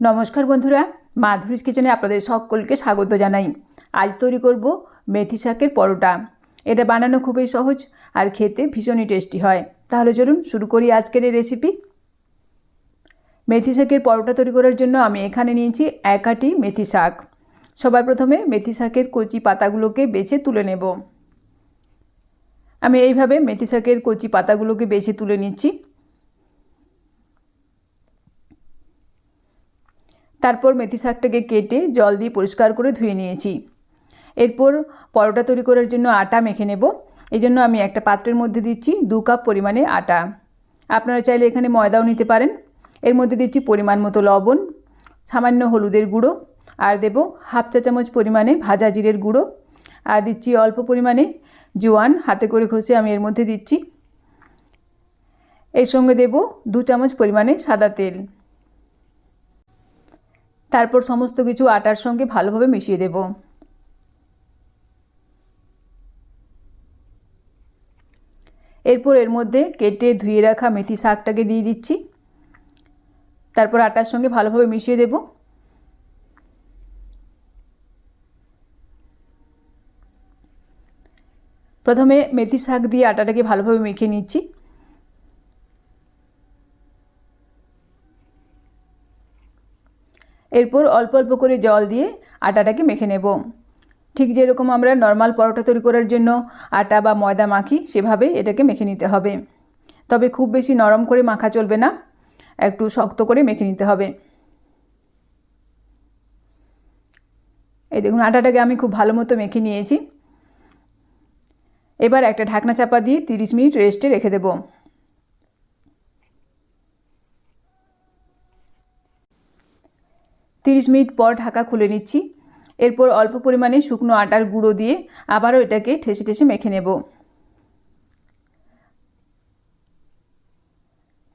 নমস্কার বন্ধুরা, মাধুরীস কিচেনে আপনাদের সকলকে স্বাগত জানাই। আজ তৈরি করব মেথি শাকের পরোটা। এটা বানানো খুবই সহজ আর খেতে ভীষণই টেস্টি হয়। তাহলে চলুন শুরু করি আজকের এই রেসিপি মেথি শাকের পরোটা তৈরি করার জন্য আমি এখানে নিয়েছি এক আটি মেথি শাক। সবার প্রথমে মেথি শাকের কচি পাতাগুলোকে বেছে তুলে নেব। আমি এইভাবে মেথি শাকের কচি পাতাগুলোকে বেছে তুলে নিচ্ছি। তারপর মেথি শাকটাকে কেটে জল দিয়ে পরিষ্কার করে ধুয়ে নিয়েছি। এরপর পরোটা তৈরি করার জন্য আটা মেখে নেব। এই জন্য আমি একটা পাত্রের মধ্যে দিচ্ছি দু কাপ পরিমাণে আটা। আপনারা চাইলে এখানে ময়দাও নিতে পারেন। এর মধ্যে দিচ্ছি পরিমাণ মতো লবণ, সামান্য হলুদের গুঁড়ো, আর দেব হাফ চা চামচ পরিমাণে ভাজা জিরের গুঁড়ো, আর দিচ্ছি অল্প পরিমাণে জোয়ান, হাতে করে ঘষে আমি এর মধ্যে দিচ্ছি। এর সঙ্গে দেব দু চামচ পরিমাণে সাদা তেল। তারপর সমস্ত কিছু আটার সঙ্গে ভালোভাবে মিশিয়ে দেব। এরপর এর মধ্যে কেটে ধুয়ে রাখা মেথি শাকটাকে দিয়ে দিচ্ছি। তারপর আটার সঙ্গে ভালোভাবে মিশিয়ে দেব। প্রথমে মেথি শাক দিয়ে আটাটাকে ভালোভাবে মেখে নিচ্ছি। এরপর অল্প অল্প করে জল দিয়ে আটাটাকে মেখে নেব। ঠিক যেরকম আমরা নর্মাল পরোটা তৈরি করার জন্য আটা বা ময়দা মাখি, সেভাবে এটাকে মেখে নিতে হবে। তবে খুব বেশি নরম করে মাখা চলবে না, একটু শক্ত করে মেখে নিতে হবে। এই দেখুন, আটাটাকে আমি খুব ভালো মতো মেখে নিয়েছি। এবার একটা ঢাকনা চাপা দিয়ে তিরিশ মিনিট রেস্টে রেখে দেবো। তিরিশ মিনিট পর ঢাকা খুলে নিচ্ছি। এরপর অল্প পরিমাণে শুকনো আটার গুঁড়ো দিয়ে আবারও এটাকে ঠেসে ঠেসে মেখে নেব।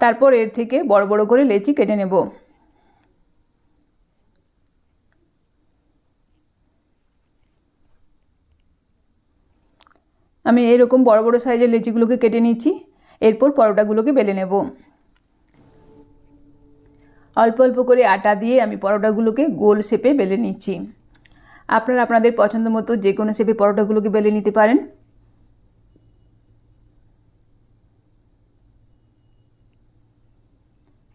তারপর এর থেকে বড় বড় করে লেচি কেটে নেব। আমি এরকম বড় বড় সাইজের লেচিগুলোকে কেটে নিচ্ছি। এরপর পরোটাগুলোকে বেলে নেব। অল্প অল্প করে আটা দিয়ে আমি পরোটাগুলোকে গোল শেপে বেলে নিচ্ছি। আপনারা আপনাদের পছন্দ মতো যে কোনো শেপে পরোটাগুলোকে বেলে নিতে পারেন।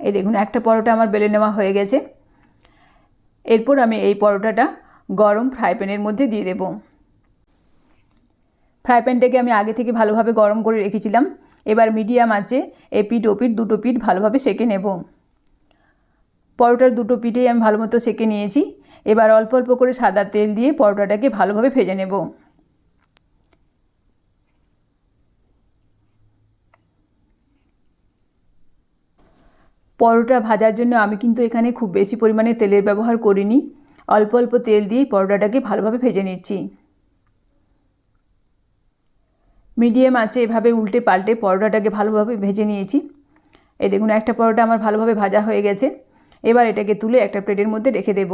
এই দেখুন, একটা পরোটা আমার বেলে নেওয়া হয়ে গেছে। এরপর আমি এই পরোটাটা গরম ফ্রাই প্যানের মধ্যে দিয়ে দেব। ফ্রাই প্যানটাকে আমি আগে থেকে ভালোভাবে গরম করে রেখেছিলাম। এবার মিডিয়াম আছে এ এপিট ওপিট দুটো পিঠ ভালোভাবে সেকে নেব। পরোটার দুটো পিঠেই আমি ভালো মতো সেকে নিয়েছি। এবার অল্প অল্প করে সাদা তেল দিয়ে পরোটাটাকে ভালোভাবে ভেজে নেব। পরোটা ভাজার জন্য আমি কিন্তু এখানে খুব বেশি পরিমাণে তেলের ব্যবহার করিনি। অল্প অল্প তেল দিয়ে পরোটাটাকে ভালোভাবে ভেজে নিচ্ছি। মিডিয়াম আছে এভাবে উল্টে পাল্টে পরোটাটাকে ভালোভাবে ভেজে নিয়েছি। এই দেখুন, একটা পরোটা আমার ভালোভাবে ভাজা হয়ে গেছে। এবার এটাকে তুলে একটা প্লেটের মধ্যে রেখে দেব।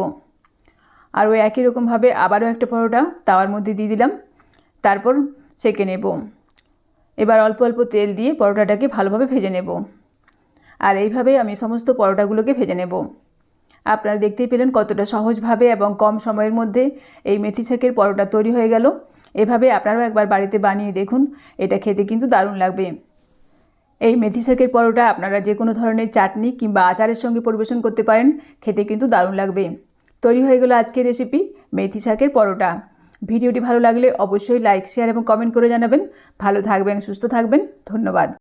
আর ওই একই রকমভাবে আবারও একটা পরোটা তাওয়ার মধ্যে দিয়ে দিলাম। তারপর সেকে নেব। এবার অল্প অল্প তেল দিয়ে পরোটাটাকে ভালোভাবে ভেজে নেব। আর এইভাবে আমি সমস্ত পরোটাগুলোকে ভেজে নেব। আপনারা দেখতেই পেলেন কতটা সহজভাবে এবং কম সময়ের মধ্যে এই মেথি শাকের পরোটা তৈরি হয়ে গেল। এভাবে আপনারাও একবার বাড়িতে বানিয়ে দেখুন। এটা খেতে কিন্তু দারুণ লাগবে। এই মেথি শাকের পরোটা আপনারা যে কোনো ধরনের চাটনি কিংবা আচারের সঙ্গে পরিবেশন করতে পারেন, খেতে কিন্তু দারুণ লাগবে। তৈরি হয়ে গেল আজকের রেসিপি মেথি শাকের পরোটা। ভিডিওটি ভালো লাগলে অবশ্যই লাইক শেয়ার এবং কমেন্ট করে জানাবেন। ভালো থাকবেন, সুস্থ থাকবেন, ধন্যবাদ।